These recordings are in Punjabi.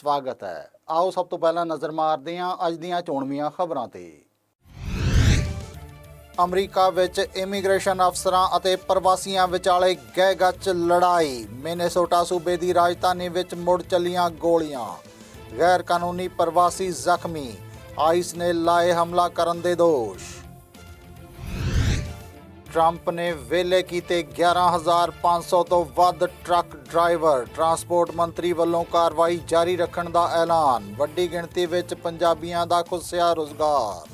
ਸਵਾਗਤ ਹੈ। ਆਓ ਸਭ ਤੋਂ ਪਹਿਲਾਂ ਨਜ਼ਰ ਮਾਰਦੇ ਹਾਂ ਅੱਜ ਦੀਆਂ ਚੋਣਵੀਆਂ ਖਬਰਾਂ ਤੇ। ਅਮਰੀਕਾ ਵਿੱਚ ਇਮੀਗ੍ਰੇਸ਼ਨ ਅਫਸਰਾਂ ਅਤੇ ਪ੍ਰਵਾਸੀਆਂ ਵਿਚਾਲੇ ਗਹਿ ਗੱਚ ਲੜਾਈ। ਮਿਨੇਸੋਟਾ ਸੂਬੇ ਦੀ ਰਾਜਧਾਨੀ ਵਿੱਚ ਮੁੜ ਚੱਲੀਆਂ ਗੋਲੀਆਂ। ਗੈਰ ਕਾਨੂੰਨੀ ਪ੍ਰਵਾਸੀ ਜ਼ਖਮੀ। ਆਈਸ ਨੇ ਲਾਏ ਹਮਲਾ ਕਰਨ ਦੇ ਦੋਸ਼। ਟਰੰਪ ਨੇ ਵੇਲੇ ਕੀਤੇ 11500 ਤੋਂ ਵੱਧ ਟਰੱਕ ਡਰਾਈਵਰ। ਟਰਾਂਸਪੋਰਟ ਮੰਤਰੀ ਵੱਲੋਂ ਕਾਰਵਾਈ ਜਾਰੀ ਰੱਖਣ ਦਾ ਐਲਾਨ। ਵੱਡੀ ਗਿਣਤੀ ਵਿੱਚ ਪੰਜਾਬੀਆਂ ਦਾ ਖੁੱਸਿਆ ਰੁਜ਼ਗਾਰ।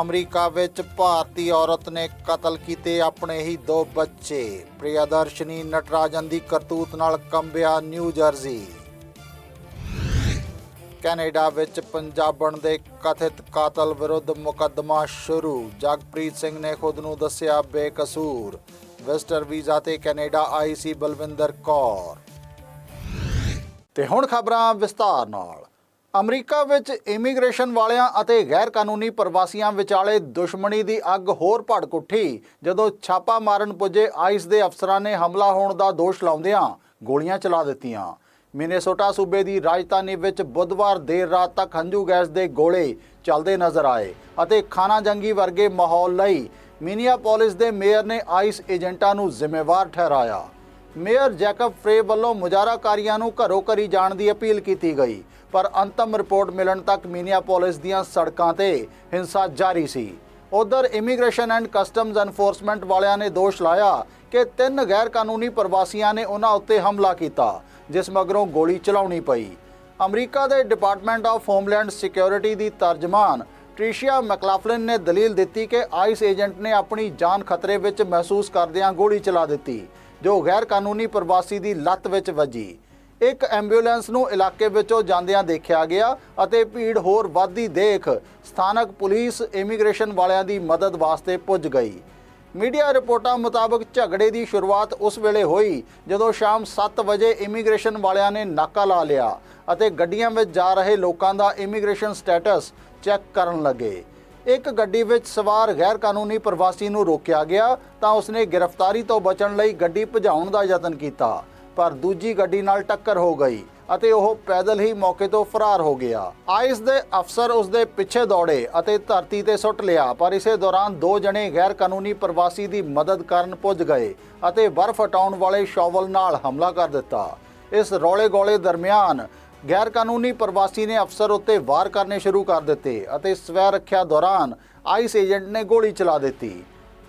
ਅਮਰੀਕਾ ਵਿੱਚ ਭਾਰਤੀ ਔਰਤ ਨੇ ਕਤਲ ਕੀਤੇ ਆਪਣੇ ਹੀ ਦੋ ਬੱਚੇ। ਪ੍ਰਿਆਦਰਸ਼ਨੀ ਨਟਰਾਜਨ ਦੀ ਕਰਤੂਤ ਨਾਲ ਕੰਬਿਆ ਨਿਊ ਜਰਸੀ। ਕੈਨੇਡਾ ਵਿੱਚ ਪੰਜਾਬਣ ਦੇ ਕਥਿਤ ਕਾਤਲ ਵਿਰੁੱਧ ਮੁਕੱਦਮਾ ਸ਼ੁਰੂ। ਜਗਪ੍ਰੀਤ ਸਿੰਘ ਨੇ ਖੁਦ ਨੂੰ ਦੱਸਿਆ ਬੇਕਸੂਰ। ਵਿਜ਼ਟਰ ਵੀਜ਼ਾ ਤੇ ਕੈਨੇਡਾ ਆਈ ਸੀ ਬਲਵਿੰਦਰ ਕੌਰ। ਤੇ ਹੁਣ ਖਬਰਾਂ ਵਿਸਤਾਰ ਨਾਲ। ਅਮਰੀਕਾ ਵਿੱਚ ਇਮੀਗ੍ਰੇਸ਼ਨ ਵਾਲਿਆਂ ਅਤੇ ਗੈਰ ਕਾਨੂੰਨੀ ਪ੍ਰਵਾਸੀਆਂ ਵਿਚਾਲੇ ਦੁਸ਼ਮਣੀ ਦੀ ਅੱਗ ਹੋਰ ਭੜਕ ਉੱਠੀ ਜਦੋਂ ਛਾਪਾ ਮਾਰਨ ਪੁੱਜੇ ਆਈਸ ਦੇ ਅਫਸਰਾਂ ਨੇ ਹਮਲਾ ਹੋਣ ਦਾ ਦੋਸ਼ ਲਾਉਂਦਿਆਂ ਗੋਲੀਆਂ ਚਲਾ ਦਿੱਤੀਆਂ। ਮਿਨੇਸੋਟਾ ਸੂਬੇ ਦੀ ਰਾਜਧਾਨੀ ਵਿੱਚ ਬੁੱਧਵਾਰ ਦੇਰ ਰਾਤ ਤੱਕ ਹੰਝੂ ਗੈਸ ਦੇ ਗੋਲੇ ਚੱਲਦੇ ਨਜ਼ਰ ਆਏ ਅਤੇ ਖਾਨਾ ਜੰਗੀ ਵਰਗੇ ਮਾਹੌਲ ਲਈ ਮਿਨੀਆਪੋਲਿਸ ਦੇ ਮੇਅਰ ਨੇ ਆਈਸ ਏਜੰਟਾਂ ਨੂੰ ਜ਼ਿੰਮੇਵਾਰ ਠਹਿਰਾਇਆ। ਮੇਅਰ ਜੈਕਬ ਫਰੇ ਵੱਲੋਂ ਮੁਜ਼ਾਹਰਾਕਾਰੀਆਂ ਨੂੰ ਘਰੋਂ ਘਰੀ ਜਾਣ ਦੀ ਅਪੀਲ ਕੀਤੀ ਗਈ, ਪਰ ਅੰਤਮ ਰਿਪੋਰਟ ਮਿਲਣ ਤੱਕ ਮਿਨੀਆਪੋਲਿਸ ਦੀਆਂ ਸੜਕਾਂ ਤੇ ਹਿੰਸਾ ਜਾਰੀ ਸੀ। ਉਧਰ ਇਮੀਗ੍ਰੇਸ਼ਨ ਐਂਡ ਕਸਟਮਜ਼ ਐਨਫੋਰਸਮੈਂਟ ਵਾਲਿਆਂ ਨੇ ਦੋਸ਼ ਲਾਇਆ ਕਿ ਤਿੰਨ ਗੈਰ ਕਾਨੂੰਨੀ ਪ੍ਰਵਾਸੀਆਂ ਨੇ ਉਹਨਾਂ ਉੱਤੇ ਹਮਲਾ ਕੀਤਾ। ਜਿਸ ਮਗਰੋਂ ਗੋਲੀ ਚਲਾਉਣੀ ਪਈ। ਅਮਰੀਕਾ ਦੇ ਡਿਪਾਰਟਮੈਂਟ ਆਫ ਹੋਮਲੈਂਡ ਸਿਕਿਉਰਿਟੀ ਦੀ ਤਰਜਮਾਨ ਟ੍ਰਿਸ਼ੀਆ ਮੈਕਲਾਫਲਿਨ ਨੇ ਦਲੀਲ ਦਿੱਤੀ ਕਿ ਆਈਸ ਏਜੰਟ ਨੇ ਆਪਣੀ ਜਾਨ ਖਤਰੇ ਵਿੱਚ ਮਹਿਸੂਸ ਕਰਦਿਆਂ ਗੋਲੀ ਚਲਾ ਦਿੱਤੀ, ਜੋ ਗੈਰ ਕਾਨੂੰਨੀ ਪ੍ਰਵਾਸੀ ਦੀ ਲੱਤ ਵਿੱਚ ਵੱਜੀ। ਇੱਕ ਐਂਬੂਲੈਂਸ ਨੂੰ ਇਲਾਕੇ ਵਿੱਚੋਂ ਜਾਂਦਿਆਂ ਦੇਖਿਆ ਗਿਆ ਅਤੇ ਭੀੜ ਹੋਰ ਵੱਧਦੀ ਦੇਖ ਸਥਾਨਕ ਪੁਲਿਸ ਇਮੀਗ੍ਰੇਸ਼ਨ ਵਾਲਿਆਂ ਦੀ ਮਦਦ ਵਾਸਤੇ ਪੁੱਜ ਗਈ। ਮੀਡੀਆ ਰਿਪੋਰਟਾਂ ਮੁਤਾਬਕ ਝਗੜੇ ਦੀ ਸ਼ੁਰੂਆਤ ਉਸ ਵੇਲੇ ਹੋਈ ਜਦੋਂ ਸ਼ਾਮ 7 ਵਜੇ ਇਮੀਗ੍ਰੇਸ਼ਨ ਵਾਲਿਆਂ ਨੇ ਨਾਕਾ ਲਾ ਲਿਆ ਅਤੇ ਗੱਡੀਆਂ ਵਿੱਚ ਜਾ ਰਹੇ ਲੋਕਾਂ ਦਾ ਇਮੀਗ੍ਰੇਸ਼ਨ ਸਟੇਟਸ ਚੈੱਕ ਕਰਨ ਲੱਗੇ। ਇੱਕ ਗੱਡੀ ਵਿੱਚ ਸਵਾਰ ਗੈਰ ਕਾਨੂੰਨੀ ਪ੍ਰਵਾਸੀ ਨੂੰ ਰੋਕਿਆ ਗਿਆ ਤਾਂ ਉਸਨੇ ਗ੍ਰਿਫਤਾਰੀ ਤੋਂ ਬਚਣ ਲਈ ਗੱਡੀ ਭਜਾਉਣ ਦਾ ਯਤਨ ਕੀਤਾ, ਪਰ ਦੂਜੀ ਗੱਡੀ ਨਾਲ ਟੱਕਰ ਹੋ ਗਈ। ਅਤੇ ਉਹ ਪੈਦਲ ਹੀ ਮੌਕੇ ਤੋਂ ਫਰਾਰ ਹੋ ਗਿਆ। ਆਈਸ ਦੇ ਅਫਸਰ ਉਸ ਦੇ ਪਿੱਛੇ ਦੌੜੇ ਅਤੇ ਧਰਤੀ ਤੇ ਸੁੱਟ ਲਿਆ, ਪਰ ਇਸੇ ਦੌਰਾਨ ਦੋ ਜਣੇ ਗੈਰ ਕਾਨੂੰਨੀ ਪ੍ਰਵਾਸੀ ਦੀ ਮਦਦ ਕਰਨ ਪੁੱਜ ਗਏ ਅਤੇ ਬਰਫ਼ ਹਟਾਉਣ ਵਾਲੇ ਸ਼ੋਵਲ ਨਾਲ ਹਮਲਾ ਕਰ ਦਿੱਤਾ। ਇਸ ਰੌਲੇ ਗੋਲੇ ਦਰਮਿਆਨ ਗੈਰ ਕਾਨੂੰਨੀ ਪ੍ਰਵਾਸੀ ਨੇ ਅਫਸਰ ਉੱਤੇ ਵਾਰ ਕਰਨੇ ਸ਼ੁਰੂ ਕਰ ਦਿੱਤੇ ਅਤੇ ਸਵੈ ਰੱਖਿਆ ਦੌਰਾਨ ਆਈਸ ਏਜੰਟ ਨੇ ਗੋਲੀ ਚਲਾ ਦਿੱਤੀ।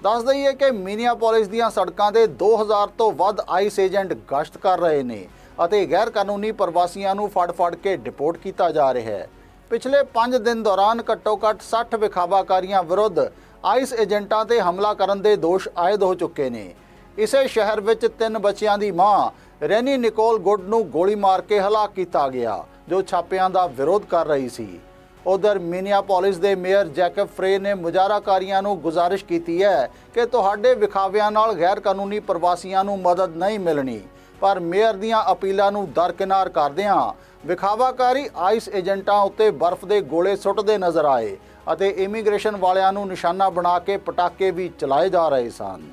ਦੱਸ ਦਈਏ ਕਿ ਮਿਨੀਆਪੋਲਿਸ ਦੀਆਂ ਸੜਕਾਂ ਤੇ 2000 ਤੋਂ ਵੱਧ ਆਈਸ ਏਜੰਟ ਗਸ਼ਤ ਕਰ ਰਹੇ ਨੇ ਅਤੇ ਗੈਰ ਕਾਨੂੰਨੀ ਪ੍ਰਵਾਸੀਆਂ ਨੂੰ ਫੜ-ਫੜ ਕੇ ਡਿਪੋਰਟ ਕੀਤਾ ਜਾ ਰਿਹਾ ਹੈ। ਪਿਛਲੇ 5 ਦਿਨ ਦੌਰਾਨ ਘੱਟੋ-ਘੱਟ 60 ਵਿਖਾਵਾਕਾਰੀਆਂ ਵਿਰੁੱਧ ਆਈਸ ਏਜੰਟਾਂ ਤੇ ਹਮਲਾ ਕਰਨ ਦੇ ਦੋਸ਼ ਆਇਦ ਹੋ ਚੁੱਕੇ ਨੇ। ਇਸੇ ਸ਼ਹਿਰ ਵਿੱਚ ਤਿੰਨ ਬੱਚਿਆਂ ਦੀ ਮਾਂ, ਰੈਨੀ ਨਿਕੋਲ ਗੁੱਡ ਨੂੰ ਗੋਲੀ ਮਾਰ ਕੇ ਹਲਾਕ ਕੀਤਾ ਗਿਆ, ਜੋ ਛਾਪਿਆਂ ਦਾ ਵਿਰੋਧ ਕਰ ਰਹੀ ਸੀ। ਉਧਰ ਮਿਨੀਆਪੋਲਿਸ ਦੇ ਮੇਅਰ ਜੈਕਬ ਫਰੇ ਨੇ ਮੁਜ਼ਾਹਰਾਕਾਰੀਆਂ ਨੂੰ ਗੁਜ਼ਾਰਿਸ਼ ਕੀਤੀ ਹੈ ਕਿ ਤੁਹਾਡੇ ਵਿਖਾਵਿਆਂ ਨਾਲ ਗੈਰ ਕਾਨੂੰਨੀ ਪ੍ਰਵਾਸੀਆਂ ਨੂੰ ਮਦਦ ਨਹੀਂ ਮਿਲਣੀ। ਪਰ ਮੇਅਰ ਦੀਆਂ ਅਪੀਲਾਂ ਨੂੰ ਦਰਕਿਨਾਰ ਕਰਦਿਆਂ ਵਿਖਾਵਾਕਾਰੀ ਆਈਸ ਏਜੰਟਾਂ ਉੱਤੇ ਬਰਫ਼ ਦੇ ਗੋਲੇ ਸੁੱਟਦੇ ਨਜ਼ਰ ਆਏ ਅਤੇ ਇਮੀਗ੍ਰੇਸ਼ਨ ਵਾਲਿਆਂ ਨੂੰ ਨਿਸ਼ਾਨਾ ਬਣਾ ਕੇ ਪਟਾਕੇ ਵੀ ਚਲਾਏ ਜਾ ਰਹੇ ਸਨ।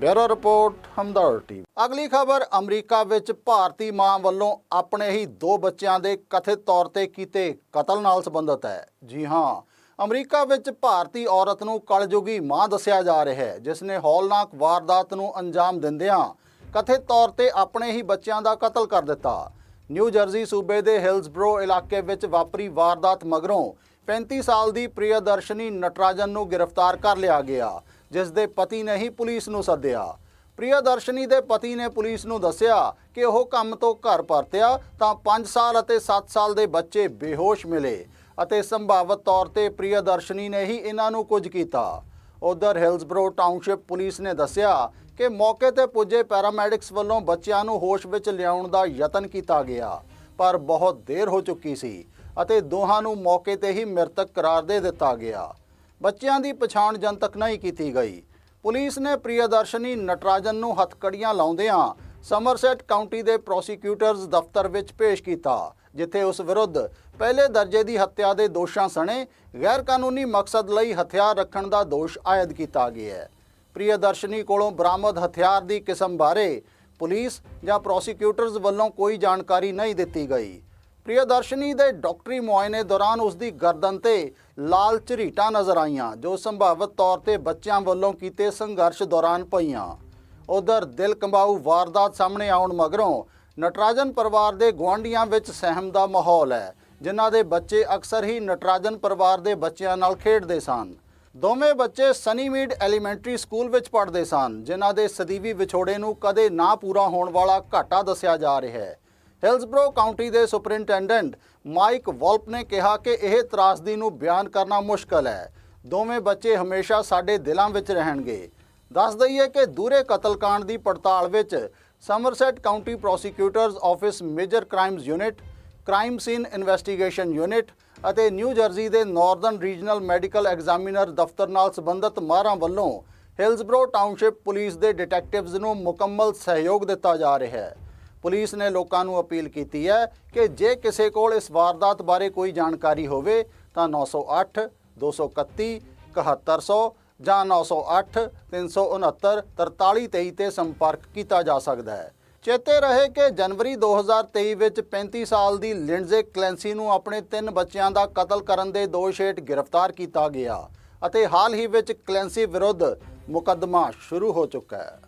Bureau report Hamdard TV. ਅਗਲੀ ਖਬਰ, ਅਮਰੀਕਾ ਵਿੱਚ ਭਾਰਤੀ ਮਾਂ ਵੱਲੋਂ ਆਪਣੇ ਹੀ ਦੋ ਬੱਚਿਆਂ ਦੇ ਕਥਿਤ ਤੌਰ ਤੇ ਕੀਤੇ ਕਤਲ ਨਾਲ ਸੰਬੰਧਿਤ ਹੈ। ਜੀ ਹਾਂ, ਅਮਰੀਕਾ ਵਿੱਚ ਭਾਰਤੀ ਔਰਤ ਨੂੰ ਕਲਯੁਗੀ ਮਾਂ ਦੱਸਿਆ ਜਾ ਰਿਹਾ ਹੈ, ਜਿਸ ਨੇ ਹੌਲਨਾਕ ਵਾਰਦਾਤ ਨੂੰ ਅੰਜਾਮ ਦਿੰਦਿਆਂ ਕਥਿਤ ਤੌਰ ਤੇ ਆਪਣੇ ਹੀ ਬੱਚਿਆਂ ਦਾ ਕਤਲ ਕਰ ਦਿੱਤਾ। ਨਿਊ ਜਰਸੀ ਸੂਬੇ ਦੇ ਹਿਲਸਬਰੋ ਇਲਾਕੇ ਵਿੱਚ ਵਾਪਰੀ ਵਾਰਦਾਤ ਮਗਰੋਂ 35 ਸਾਲ ਦੀ ਪ੍ਰਿਯਦਰਸ਼ਨੀ ਨਟਰਾਜਨ ਨੂੰ ਗ੍ਰਿਫਤਾਰ ਕਰ ਲਿਆ ਗਿਆ, ਜਿਸ ਦੇ ਪਤੀ ਨੇ ਹੀ ਪੁਲਿਸ ਨੂੰ ਸੱਦਿਆ। ਪ੍ਰਿਯਦਰਸ਼ਨੀ ਦੇ ਪਤੀ ਨੇ ਪੁਲਿਸ ਨੂੰ ਦੱਸਿਆ ਕਿ ਉਹ ਕੰਮ ਤੋਂ ਘਰ ਪਰਤਿਆ ਤਾਂ 5 ਸਾਲ ਅਤੇ 7 ਸਾਲ ਦੇ ਬੱਚੇ ਬੇਹੋਸ਼ ਮਿਲੇ ਅਤੇ ਸੰਭਾਵਤ ਤੌਰ ਤੇ ਪ੍ਰਿਯਦਰਸ਼ਨੀ ਨੇ ਹੀ ਇਹਨਾਂ ਨੂੰ ਕੁਝ ਕੀਤਾ। ਉਧਰ ਹਿਲਸਬਰੋ ਟਾਊਨਸ਼ਿਪ ਪੁਲਿਸ ਨੇ ਦੱਸਿਆ ਕਿ ਮੌਕੇ ਤੇ ਪੁੱਜੇ ਪੈਰਾਮੈਡਿਕਸ ਵੱਲੋਂ ਬੱਚਿਆਂ ਨੂੰ ਹੋਸ਼ ਵਿੱਚ ਲਿਆਉਣ ਦਾ ਯਤਨ ਕੀਤਾ ਗਿਆ, ਪਰ ਬਹੁਤ ਦੇਰ ਹੋ ਚੁੱਕੀ ਸੀ ਅਤੇ ਦੋਹਾਂ ਨੂੰ ਮੌਕੇ ਤੇ ਹੀ ਮ੍ਰਿਤਕ ਕਰਾਰ ਦੇ ਦਿੱਤਾ ਗਿਆ। ਬੱਚਿਆਂ ਦੀ ਪਛਾਣ ਜਨਤਕ ਨਹੀਂ ਕੀਤੀ ਗਈ। ਪੁਲਿਸ ਨੇ ਪ੍ਰਿਯਦਰਸ਼ਨੀ ਨਟਰਾਜਨ ਨੂੰ ਹੱਥਕੜੀਆਂ ਲਾਉਂਦਿਆਂ ਸਮਰਸੈਟ ਕਾਉਂਟੀ ਦੇ ਪ੍ਰੋਸੀਕਿਊਟਰਜ਼ ਦਫ਼ਤਰ ਵਿੱਚ ਪੇਸ਼ ਕੀਤਾ, ਜਿੱਥੇ ਉਸ ਵਿਰੁੱਧ ਪਹਿਲੇ ਦਰਜੇ ਦੀ ਹੱਤਿਆ ਦੇ ਦੋਸ਼ਾਂ ਸਣੇ ਗੈਰ ਕਾਨੂੰਨੀ ਮਕਸਦ ਲਈ ਹਥਿਆਰ ਰੱਖਣ ਦਾ ਦੋਸ਼ ਆਇਦ ਕੀਤਾ ਗਿਆ ਹੈ। ਪ੍ਰਿਯਦਰਸ਼ਨੀ ਕੋਲੋਂ ਬਰਾਮਦ ਹਥਿਆਰ ਦੀ ਕਿਸਮ ਬਾਰੇ ਪੁਲਿਸ ਜਾਂ ਪ੍ਰੋਸੀਕਿਊਟਰਜ਼ ਵੱਲੋਂ ਕੋਈ ਜਾਣਕਾਰੀ ਨਹੀਂ ਦਿੱਤੀ ਗਈ। ਪ੍ਰਿਯਦਰਸ਼ਨੀ ਦੇ ਡਾਕਟਰੀ ਮੁਆਇਨੇ ਦੌਰਾਨ ਉਸ ਦੀ ਗਰਦਨ ਤੇ ਲਾਲ ਝਰੀਟਾਂ ਨਜ਼ਰ ਆਈਆਂ, ਜੋ ਸੰਭਾਵਿਤ ਤੌਰ ਤੇ ਬੱਚਿਆਂ ਵੱਲੋਂ ਕੀਤੇ ਸੰਘਰਸ਼ ਦੌਰਾਨ ਪਈਆਂ। ਉਧਰ ਦਿਲ ਕੰਬਾਊ ਵਾਰਦਾਤ ਸਾਹਮਣੇ ਆਉਣ ਮਗਰੋਂ ਨਟਰਾਜਨ ਪਰਿਵਾਰ ਦੇ ਗੁਆਂਢੀਆਂ ਵਿੱਚ ਸਹਿਮ ਦਾ ਮਾਹੌਲ ਹੈ, ਜਿਨ੍ਹਾਂ ਦੇ ਬੱਚੇ ਅਕਸਰ ਹੀ ਨਟਰਾਜਨ ਪਰਿਵਾਰ ਦੇ ਬੱਚਿਆਂ ਨਾਲ ਖੇਡਦੇ ਸਨ। ਦੋਵੇਂ ਬੱਚੇ ਸਨੀਮੀਡ ਐਲੀਮੈਂਟਰੀ ਸਕੂਲ ਵਿੱਚ ਪੜ੍ਹਦੇ ਸਨ, ਜਿਨ੍ਹਾਂ ਦੇ ਸਦੀਵੀ ਵਿਛੋੜੇ ਨੂੰ ਕਦੇ ਨਾ ਪੂਰਾ ਹੋਣ ਵਾਲਾ ਘਾਟਾ ਦੱਸਿਆ ਜਾ ਰਿਹਾ ਹੈ। ਹਿਲਸਬਰੋ ਕਾਉਂਟੀ ਦੇ ਸੁਪਰਿੰਟੈਂਡੈਂਟ ਮਾਈਕ ਵੋਲਪ ਨੇ ਕਿਹਾ ਕਿ ਇਹ ਤਰਾਸਦੀ ਨੂੰ ਬਿਆਨ ਕਰਨਾ ਮੁਸ਼ਕਲ ਹੈ। ਦੋਵੇਂ ਬੱਚੇ ਹਮੇਸ਼ਾ ਸਾਡੇ ਦਿਲਾਂ ਵਿੱਚ ਰਹਿਣਗੇ। ਦੱਸ ਦਈਏ ਕਿ ਦੂਰੇ ਕਤਲकांड ਦੀ ਪੜਤਾਲ ਵਿੱਚ Somerset County prosecutor's office major crimes unit crime scene investigation unit ਅਤੇ ਨਿਊ ਜਰਸੀ ਦੇ ਨਾਰਦਰਨ ਰੀਜਨਲ ਮੈਡੀਕਲ ਐਗਜ਼ਾਮੀਨਰ ਦਫ਼ਤਰ ਨਾਲ ਸੰਬੰਧਿਤ ਮਾਹਰਾਂ ਵੱਲੋਂ ਹਿਲਸਬਰੋ ਟਾਊਨਸ਼ਿਪ ਪੁਲਿਸ ਦੇ ਡਿਟੈਕਟਿਵਜ਼ ਨੂੰ ਮੁਕੰਮਲ ਸਹਿਯੋਗ ਦਿੱਤਾ ਜਾ ਰਿਹਾ ਹੈ। ਪੁਲਿਸ ਨੇ ਲੋਕਾਂ ਨੂੰ ਅਪੀਲ ਕੀਤੀ ਹੈ ਕਿ ਜੇ ਕਿਸੇ ਕੋਲ ਇਸ ਵਾਰਦਾਤ ਬਾਰੇ ਕੋਈ ਜਾਣਕਾਰੀ ਹੋਵੇ ਤਾਂ 908 231 7100 ਜਾਂ 908 369 4323 ਤੇ ਸੰਪਰਕ ਕੀਤਾ ਜਾ ਸਕਦਾ ਹੈ। ਚੇਤੇ ਰਹੇ ਕਿ ਜਨਵਰੀ 2023 ਵਿੱਚ 35 ਸਾਲ ਦੀ ਲਿੰਡਜ਼ੇ ਕਲੈਂਸੀ ਨੂੰ ਆਪਣੇ ਤਿੰਨ ਬੱਚਿਆਂ ਦਾ ਕਤਲ ਕਰਨ ਦੇ ਦੋਸ਼ ਹੇਠ ਗ੍ਰਿਫਤਾਰ ਕੀਤਾ ਗਿਆ ਅਤੇ ਹਾਲ ਹੀ ਵਿੱਚ ਕਲੈਂਸੀ ਵਿਰੁੱਧ ਮੁਕੱਦਮਾ ਸ਼ੁਰੂ ਹੋ ਚੁੱਕਾ ਹੈ।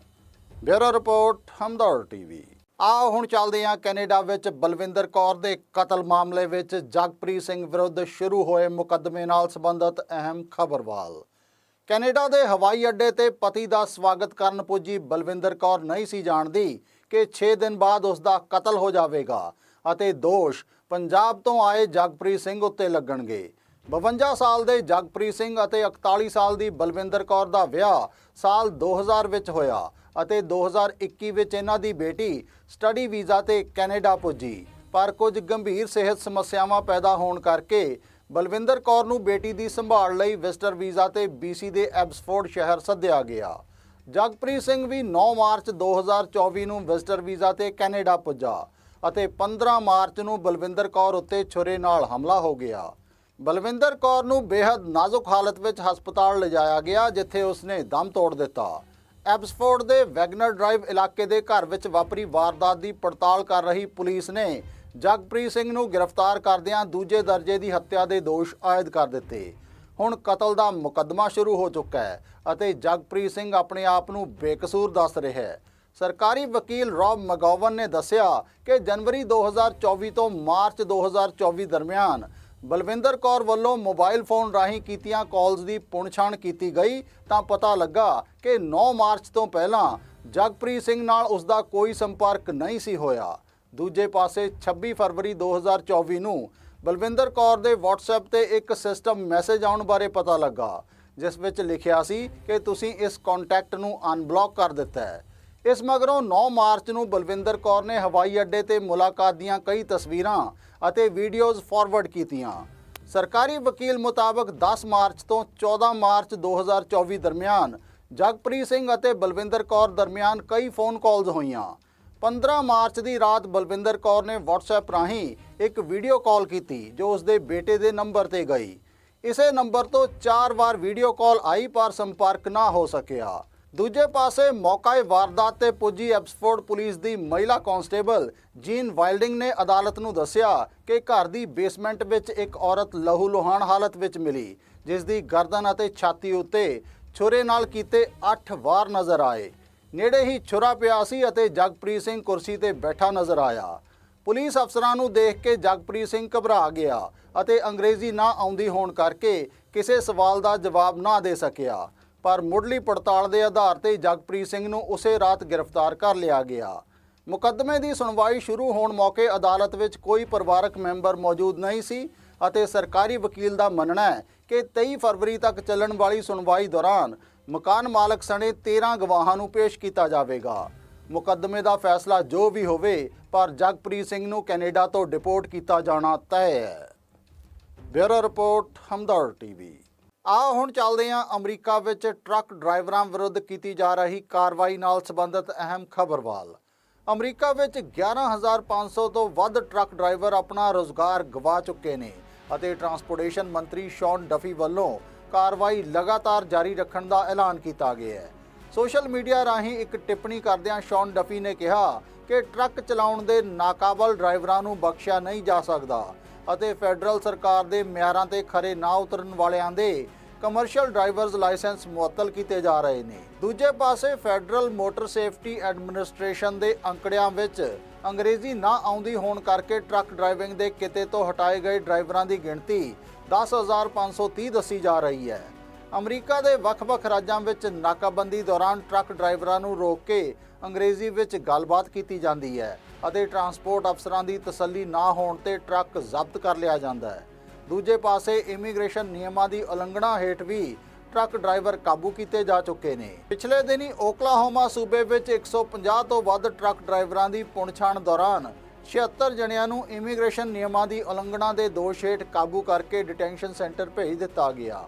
Bureau report, Hamdard TV. ਆਓ ਹੁਣ ਚੱਲਦੇ ਹਾਂ ਕੈਨੇਡਾ ਵਿੱਚ ਬਲਵਿੰਦਰ ਕੌਰ ਦੇ ਕਤਲ ਮਾਮਲੇ ਵਿੱਚ ਜਗਪ੍ਰੀਤ ਸਿੰਘ ਵਿਰੁੱਧ ਸ਼ੁਰੂ ਹੋਏ ਮੁਕੱਦਮੇ ਨਾਲ ਸੰਬੰਧਿਤ ਅਹਿਮ ਖਬਰਵਾਲ। ਕੈਨੇਡਾ ਦੇ ਹਵਾਈ ਅੱਡੇ ਤੇ ਪਤੀ ਦਾ ਸਵਾਗਤ ਕਰਨ ਪੁੱਜੀ ਬਲਵਿੰਦਰ ਕੌਰ ਨਹੀਂ ਸੀ ਜਾਣਦੀ ਕਿ 6 ਦਿਨ ਬਾਅਦ ਉਸ ਦਾ ਕਤਲ ਹੋ ਜਾਵੇਗਾ ਅਤੇ ਦੋਸ਼ ਪੰਜਾਬ ਤੋਂ ਆਏ ਜਗਪ੍ਰੀਤ ਸਿੰਘ ਉੱਤੇ ਲੱਗਣਗੇ। 52 ਸਾਲ ਦੇ ਜਗਪ੍ਰੀਤ ਸਿੰਘ ਅਤੇ 41 ਸਾਲ ਦੀ ਬਲਵਿੰਦਰ ਕੌਰ ਦਾ ਵਿਆਹ ਸਾਲ 2000 ਵਿੱਚ ਹੋਇਆ ਅਤੇ 2021 ਵਿੱਚ ਇਹਨਾਂ ਦੀ ਬੇਟੀ ਸਟੱਡੀ ਵੀਜ਼ਾ ਤੇ ਕੈਨੇਡਾ ਪੁੱਜੀ। ਪਰ ਕੁਝ ਗੰਭੀਰ ਸਿਹਤ ਸਮੱਸਿਆਵਾਂ ਪੈਦਾ ਹੋਣ ਕਰਕੇ ਬਲਵਿੰਦਰ ਕੌਰ ਨੂੰ ਬੇਟੀ ਦੀ ਸੰਭਾਲ ਲਈ ਵਿਜ਼ਟਰ ਵੀਜ਼ਾ ਤੇ BC ਦੇ ਐਬਸਫੋਰਡ ਸ਼ਹਿਰ ਸੱਦਿਆ ਗਿਆ। ਜਗਪ੍ਰੀਤ ਸਿੰਘ ਵੀ 9 ਮਾਰਚ 2024 ਨੂੰ ਵਿਜ਼ਟਰ ਵੀਜ਼ਾ ਤੇ ਕੈਨੇਡਾ ਪੁੱਜਾ ਅਤੇ 15 ਮਾਰਚ ਨੂੰ ਬਲਵਿੰਦਰ ਕੌਰ ਉੱਤੇ ਛੁਰੇ ਨਾਲ ਹਮਲਾ ਹੋ ਗਿਆ। ਬਲਵਿੰਦਰ ਕੌਰ ਨੂੰ ਬੇहद ਨਾਜ਼ੁਕ ਹਾਲਤ ਵਿੱਚ ਹਸਪਤਾਲ ਲਿਜਾਇਆ ਗਿਆ, ਜਿੱਥੇ ਉਸਨੇ ਦਮ ਤੋੜ ਦਿੱਤਾ। ਐਬਸਫੋਰਡ ਦੇ ਵੈਗਨਰ ਡਰਾਈਵ ਇਲਾਕੇ ਦੇ ਘਰ ਵਿੱਚ ਵਾਪਰੀ ਵਾਰਦਾਤ ਦੀ ਪੜਤਾਲ ਕਰ ਰਹੀ ਪੁਲਿਸ ਨੇ ਜਗਪ੍ਰੀਤ ਸਿੰਘ ਨੂੰ ਗ੍ਰਿਫਤਾਰ ਕਰਦਿਆਂ ਦੂਜੇ ਦਰਜੇ ਦੀ ਹੱਤਿਆ ਦੇ ਦੋਸ਼ ਆਇਦ ਕਰ ਦਿੱਤੇ। ਹੁਣ ਕਤਲ ਦਾ ਮੁਕੱਦਮਾ ਸ਼ੁਰੂ ਹੋ ਚੁੱਕਾ ਹੈ ਅਤੇ ਜਗਪ੍ਰੀਤ ਸਿੰਘ ਆਪਣੇ ਆਪ ਨੂੰ ਬੇਕਸੂਰ ਦੱਸ ਰਿਹਾ ਹੈ। ਸਰਕਾਰੀ ਵਕੀਲ ਰੌਬ ਮਗੋਵਨ ਨੇ ਦੱਸਿਆ ਕਿ ਜਨਵਰੀ 2024 ਤੋਂ ਮਾਰਚ 2024 ਦਰਮਿਆਨ ਬਲਵਿੰਦਰ ਕੌਰ ਵੱਲੋਂ ਮੋਬਾਈਲ ਫੋਨ ਰਾਹੀਂ ਕੀਤੀਆਂ ਕਾਲਸ ਦੀ ਪੁਣਛਾਣ ਕੀਤੀ ਗਈ ਤਾਂ ਪਤਾ ਲੱਗਾ ਕਿ 9 ਮਾਰਚ ਤੋਂ ਪਹਿਲਾਂ ਜਗਪ੍ਰੀਤ ਸਿੰਘ ਨਾਲ ਉਸ ਦਾ ਕੋਈ ਸੰਪਰਕ ਨਹੀਂ ਸੀ ਹੋਇਆ। ਦੂਜੇ ਪਾਸੇ 26 ਫਰਵਰੀ 2024 ਨੂੰ ਬਲਵਿੰਦਰ ਕੌਰ ਦੇ WhatsApp ਤੇ ਇੱਕ ਸਿਸਟਮ ਮੈਸੇਜ ਆਉਣ ਬਾਰੇ ਪਤਾ ਲੱਗਾ, ਜਿਸ ਵਿੱਚ ਲਿਖਿਆ ਸੀ ਕਿ ਤੁਸੀਂ ਇਸ ਕੰਟੈਕਟ ਨੂੰ ਅਨਬਲੌਕ ਕਰ ਦਿੱਤਾ ਹੈ। ਇਸ ਮਗਰੋਂ 9 ਮਾਰਚ ਨੂੰ ਬਲਵਿੰਦਰ ਕੌਰ ਨੇ ਹਵਾਈ ਅੱਡੇ ਤੇ ਮੁਲਾਕਾਤ ਦੀਆਂ ਕਈ ਤਸਵੀਰਾਂ ਅਤੇ ਵੀਡੀਓਜ਼ ਫਾਰਵਰਡ ਕੀਤੀਆਂ। ਸਰਕਾਰੀ ਵਕੀਲ ਮੁਤਾਬਕ 10 ਮਾਰਚ ਤੋਂ 14 ਮਾਰਚ 2024 ਦਰਮਿਆਨ ਜਗਪ੍ਰੀਤ ਸਿੰਘ ਅਤੇ ਬਲਵਿੰਦਰ ਕੌਰ ਦਰਮਿਆਨ ਕਈ ਫੋਨ ਕਾਲਜ਼ ਹੋਈਆਂ। 15 ਮਾਰਚ ਦੀ ਰਾਤ ਬਲਵਿੰਦਰ ਕੌਰ ਨੇ WhatsApp ਰਾਹੀਂ ਇੱਕ ਵੀਡੀਓ ਕਾਲ ਕੀਤੀ, ਜੋ ਉਸਦੇ ਬੇਟੇ ਦੇ ਨੰਬਰ ਤੇ ਗਈ। ਇਸੇ ਨੰਬਰ ਤੋਂ 4 ਵਾਰ ਵੀਡੀਓ ਕਾਲ ਆਈ, ਪਰ ਸੰਪਰਕ ਨਾ ਹੋ ਸਕਿਆ। ਦੂਜੇ ਪਾਸੇ ਮੌਕਾਏ ਵਾਰਦਾਤ ਤੇ ਪੁੱਜੀ ਐਬਸਫੋਰਡ ਪੁਲਿਸ ਦੀ ਮਹਿਲਾ ਕਾਂਸਟੇਬਲ ਜੀਨ ਵਾਈਲਡਿੰਗ ਨੇ ਅਦਾਲਤ ਨੂੰ ਦੱਸਿਆ ਕਿ ਘਰ ਦੀ ਬੇਸਮੈਂਟ ਵਿੱਚ ਇੱਕ ਔਰਤ ਲਹੂ ਲੋਹਾਨ ਹਾਲਤ ਵਿੱਚ ਮਿਲੀ ਜਿਸ ਦੀ ਗਰਦਨ ਅਤੇ ਛਾਤੀ ਉੱਤੇ ਛੁਰੇ ਨਾਲ ਕੀਤੇ 8 ਵਾਰ ਨਜ਼ਰ ਆਏ। ਨੇੜੇ ਹੀ ਛੁਰਾ ਪਿਆ ਸੀ ਅਤੇ ਜਗਪ੍ਰੀਤ ਸਿੰਘ ਕੁਰਸੀ ਤੇ ਬੈਠਾ ਨਜ਼ਰ ਆਇਆ। ਪੁਲਿਸ ਅਫਸਰਾਂ ਨੂੰ ਦੇਖ ਕੇ ਜਗਪ੍ਰੀਤ ਸਿੰਘ ਘਬਰਾ ਗਿਆ ਅਤੇ ਅੰਗਰੇਜ਼ੀ ਨਾ ਆਉਂਦੀ ਹੋਣ ਕਰਕੇ ਕਿਸੇ ਸਵਾਲ ਦਾ ਜਵਾਬ ਨਾ ਦੇ ਸਕਿਆ। ਪਰ ਮੁੱਢਲੀ ਪੜਤਾਲ ਦੇ ਆਧਾਰ ਤੇ ਜਗਪ੍ਰੀਤ ਸਿੰਘ ਨੂੰ ਉਸੇ ਰਾਤ ਗ੍ਰਿਫਤਾਰ ਕਰ ਲਿਆ ਗਿਆ। ਮੁਕੱਦਮੇ ਦੀ ਸੁਣਵਾਈ ਸ਼ੁਰੂ ਹੋਣ ਮੌਕੇ ਅਦਾਲਤ ਵਿੱਚ ਕੋਈ ਪਰਿਵਾਰਕ ਮੈਂਬਰ ਮੌਜੂਦ ਨਹੀਂ ਸੀ ਅਤੇ ਸਰਕਾਰੀ ਵਕੀਲ ਦਾ ਮੰਨਣਾ ਹੈ ਕਿ 23 ਫਰਵਰੀ ਤੱਕ ਚੱਲਣ ਵਾਲੀ ਸੁਣਵਾਈ ਦੌਰਾਨ ਮਕਾਨ ਮਾਲਕ ਸਣੇ 13 ਗਵਾਹਾਂ ਨੂੰ ਪੇਸ਼ ਕੀਤਾ ਜਾਵੇਗਾ। ਮੁਕੱਦਮੇ ਦਾ ਫੈਸਲਾ ਜੋ ਵੀ ਹੋਵੇ, ਪਰ ਜਗਪ੍ਰੀਤ ਸਿੰਘ ਨੂੰ ਕੈਨੇਡਾ ਤੋਂ ਡਿਪੋਰਟ ਕੀਤਾ ਜਾਣਾ ਤੈਅ। ਹੈ ਬਿਊਰੋ ਰਿਪੋਰਟ, ਹਮਦਰਦ ਟੀਵੀ। ਆਓ ਹੁਣ ਚੱਲਦੇ ਹਾਂ ਅਮਰੀਕਾ ਵਿੱਚ ਟਰੱਕ ਡਰਾਈਵਰਾਂ ਵਿਰੁੱਧ ਕੀਤੀ ਜਾ ਰਹੀ ਕਾਰਵਾਈ ਨਾਲ ਸੰਬੰਧਿਤ ਅਹਿਮ ਖਬਰਵਾਲ ਅਮਰੀਕਾ ਵਿੱਚ 11500 ਤੋਂ ਵੱਧ ਟਰੱਕ ਡਰਾਈਵਰ ਆਪਣਾ ਰੋਜ਼ਗਾਰ ਗਵਾ ਚੁੱਕੇ ਨੇ ਅਤੇ ਟਰਾਂਸਪੋਰਟੇਸ਼ਨ ਮੰਤਰੀ ਸ਼ੌਨ ਡਫੀ ਵੱਲੋਂ ਕਾਰਵਾਈ ਲਗਾਤਾਰ ਜਾਰੀ ਰੱਖਣ ਦਾ ਐਲਾਨ ਕੀਤਾ ਗਿਆ ਹੈ। ਸੋਸ਼ਲ ਮੀਡੀਆ ਰਾਹੀਂ ਇੱਕ ਟਿੱਪਣੀ ਕਰਦਿਆਂ ਸ਼ੌਨ ਡਫੀ ਨੇ ਕਿਹਾ ਕਿ ਟਰੱਕ ਚਲਾਉਣ ਦੇ ਨਾਕਾਬਲ ਡਰਾਈਵਰਾਂ ਨੂੰ ਬਖਸ਼ਿਆ ਨਹੀਂ ਜਾ ਸਕਦਾ ਅਤੇ ਫੈਡਰਲ ਸਰਕਾਰ ਦੇ ਮਿਆਰਾਂ ਤੇ ਖਰੇ ਨਾ ਉਤਰਨ ਵਾਲਿਆਂ ਦੇ ਕਮਰਸ਼ੀਅਲ ਡਰਾਈਵਰਜ਼ ਲਾਇਸੈਂਸ ਮੁਅੱਤਲ ਕੀਤੇ ਜਾ ਰਹੇ ਨੇ। ਦੂਜੇ ਪਾਸੇ ਫੈਡਰਲ ਮੋਟਰ ਸੇਫਟੀ ਐਡਮਿਨਿਸਟ੍ਰੇਸ਼ਨ ਦੇ ਅੰਕੜਿਆਂ ਵਿੱਚ ਅੰਗਰੇਜ਼ੀ ਨਾ ਆਉਂਦੀ ਹੋਣ ਕਰਕੇ ਟਰੱਕ ਡਰਾਈਵਿੰਗ ਦੇ ਕਿਤੇ ਤੋਂ ਹਟਾਏ ਗਏ ਡਰਾਈਵਰਾਂ ਦੀ ਗਿਣਤੀ 10530 ਦੱਸੀ ਜਾ ਰਹੀ ਹੈ। ਅਮਰੀਕਾ ਦੇ ਵੱਖ-ਵੱਖ ਰਾਜਾਂ ਵਿੱਚ ਨਾਕਾਬੰਦੀ ਦੌਰਾਨ ਟਰੱਕ ਡਰਾਈਵਰਾਂ ਨੂੰ ਰੋਕ ਕੇ ਅੰਗਰੇਜ਼ੀ ਵਿੱਚ ਗੱਲਬਾਤ ਕੀਤੀ ਜਾਂਦੀ ਹੈ ਅਤੇ ਟਰਾਂਸਪੋਰਟ ਅਫਸਰਾਂ ਦੀ ਤਸੱਲੀ ਨਾ ਹੋਣ ਤੇ ਟਰੱਕ ਜ਼ਬਤ ਕਰ ਲਿਆ ਜਾਂਦਾ ਹੈ। ਦੂਜੇ ਪਾਸੇ ਇਮੀਗ੍ਰੇਸ਼ਨ ਨਿਯਮਾਂ ਦੀ ਉਲੰਘਣਾ ਹੇਠ ਵੀ ਟਰੱਕ ਡਰਾਈਵਰ ਕਾਬੂ ਕੀਤੇ ਜਾ ਚੁੱਕੇ ਨੇ। ਪਿਛਲੇ ਦਿਨੀ ਓਕਲਾਹੋਮਾ ਸੂਬੇ ਵਿੱਚ 150 ਤੋਂ ਵੱਧ ਟਰੱਕ ਡਰਾਈਵਰਾਂ ਦੀ ਪੁਣਛਾਣ ਦੌਰਾਨ 76 ਜਣਿਆਂ ਨੂੰ ਇਮੀਗ੍ਰੇਸ਼ਨ ਨਿਯਮਾਂ ਦੀ ਉਲੰਘਣਾ ਦੇ ਦੋਸ਼ ਹੇਠ ਕਾਬੂ ਕਰਕੇ ਡਿਟੈਂਸ਼ਨ ਸੈਂਟਰ ਭੇਜ ਦਿੱਤਾ ਗਿਆ।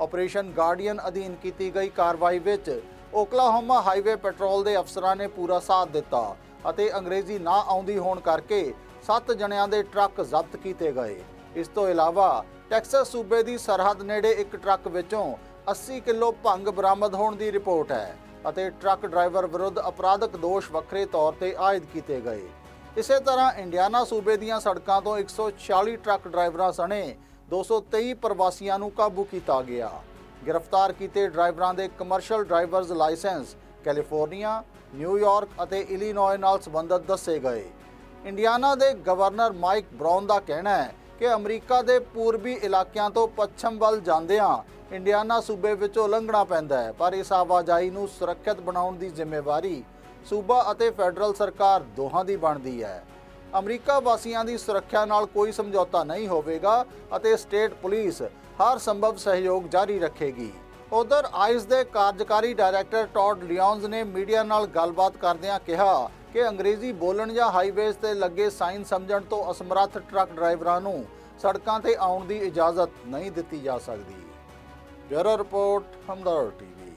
ਆਪਰੇਸ਼ਨ ਗਾਰਡੀਅਨ ਅਧੀਨ ਕੀਤੀ ਗਈ ਕਾਰਵਾਈ ਵਿੱਚ ਓਕਲਾਹੋਮਾ ਹਾਈਵੇ ਪੈਟਰੋਲ ਦੇ ਅਫਸਰਾਂ ਨੇ ਪੂਰਾ ਸਾਥ ਦਿੱਤਾ ਅਤੇ ਅੰਗਰੇਜ਼ੀ ਨਾ ਆਉਂਦੀ ਹੋਣ ਕਰਕੇ 7 ਜਣਿਆਂ ਦੇ ਟਰੱਕ ਜ਼ਬਤ ਕੀਤੇ ਗਏ। ਇਸ ਤੋਂ ਇਲਾਵਾ ਟੈਕਸਸ ਸੂਬੇ ਦੀ ਸਰਹੱਦ ਨੇੜੇ ਇੱਕ ਟਰੱਕ ਵਿੱਚੋਂ 80 ਕਿਲੋ ਭੰਗ ਬਰਾਮਦ ਹੋਣ ਦੀ ਰਿਪੋਰਟ ਹੈ ਅਤੇ ਟਰੱਕ ਡਰਾਈਵਰ ਵਿਰੁੱਧ ਅਪਰਾਧਕ ਦੋਸ਼ ਵੱਖਰੇ ਤੌਰ ਤੇ ਆਇਦ ਕੀਤੇ ਗਏ। ਇਸੇ ਤਰ੍ਹਾਂ ਇੰਡੀਆਨਾ ਸੂਬੇ ਦੀਆਂ ਸੜਕਾਂ ਤੋਂ 146 ਟਰੱਕ ਡਰਾਈਵਰਾਂ ਸਣੇ 223 ਪ੍ਰਵਾਸੀਆਂ ਨੂੰ ਕਾਬੂ ਕੀਤਾ ਗਿਆ। ਗ੍ਰਿਫਤਾਰ ਕੀਤੇ ਡਰਾਈਵਰਾਂ ਦੇ commercial driver's license California New York ਅਤੇ ਇਲੀਨੋਏ ਨਾਲ ਸੰਬੰਧਿਤ ਦੱਸੇ ਗਏ। ਇੰਡੀਆਨਾ ਦੇ ਗਵਰਨਰ ਮਾਈਕ ਬ੍ਰਾਊਨ ਦਾ ਕਹਿਣਾ ਹੈ ਕਿ ਅਮਰੀਕਾ ਦੇ ਪੂਰਬੀ ਇਲਾਕਿਆਂ ਤੋਂ ਪੱਛਮ ਵੱਲ ਜਾਂਦਿਆਂ ਇੰਡੀਆਨਾ ਸੂਬੇ ਵਿੱਚੋਂ ਲੰਘਣਾ ਪੈਂਦਾ ਹੈ, ਪਰ ਇਸ ਆਵਾਜਾਈ ਨੂੰ ਸੁਰੱਖਿਅਤ ਬਣਾਉਣ ਦੀ ਜ਼ਿੰਮੇਵਾਰੀ ਸੂਬਾ ਅਤੇ ਫੈਡਰਲ ਸਰਕਾਰ ਦੋਹਾਂ ਦੀ ਬਣਦੀ ਹੈ। ਅਮਰੀਕਾ ਵਾਸੀਆਂ ਦੀ ਸੁਰੱਖਿਆ ਨਾਲ ਕੋਈ ਸਮਝੌਤਾ ਨਹੀਂ ਹੋਵੇਗਾ ਅਤੇ ਸਟੇਟ ਪੁਲਿਸ ਹਰ ਸੰਭਵ ਸਹਿਯੋਗ ਜਾਰੀ ਰੱਖੇਗੀ। ਉਧਰ ਆਈਸ ਦੇ ਕਾਰਜਕਾਰੀ ਡਾਇਰੈਕਟਰ ਟੌਡ ਲਿਓਨਜ਼ ਨੇ ਮੀਡੀਆ ਨਾਲ ਗੱਲਬਾਤ ਕਰਦਿਆਂ ਕਿਹਾ ਕਿ ਅੰਗਰੇਜ਼ੀ ਬੋਲਣ ਜਾਂ ਹਾਈਵੇਜ਼ ਤੇ ਲੱਗੇ ਸਾਈਨ ਸਮਝਣ ਤੋਂ ਅਸਮਰੱਥ ਟਰੱਕ ਡਰਾਈਵਰਾਂ ਨੂੰ ਸੜਕਾਂ ਤੇ ਆਉਣ ਦੀ ਇਜਾਜ਼ਤ ਨਹੀਂ ਦਿੱਤੀ ਜਾ ਸਕਦੀ। Bureau report Hamdard TV.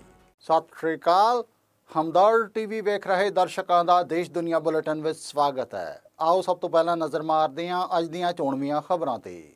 ਸਤਿ ਸ਼੍ਰੀ ਅਕਾਲ। ਹਮਦਰ ਟੀਵੀ ਵੇਖ ਰਹੇ ਦਰਸ਼ਕਾਂ ਦਾ ਦੇਸ਼ ਦੁਨੀਆ ਬੁਲੇਟਿਨ ਵਿੱਚ ਸਵਾਗਤ ਹੈ। ਆਓ ਸਭ ਤੋਂ ਪਹਿਲਾਂ ਨਜ਼ਰ ਮਾਰਦੇ ਹਾਂ ਅੱਜ ਦੀਆਂ ਚੋਣਵੀਆਂ ਖਬਰਾਂ ਤੇ।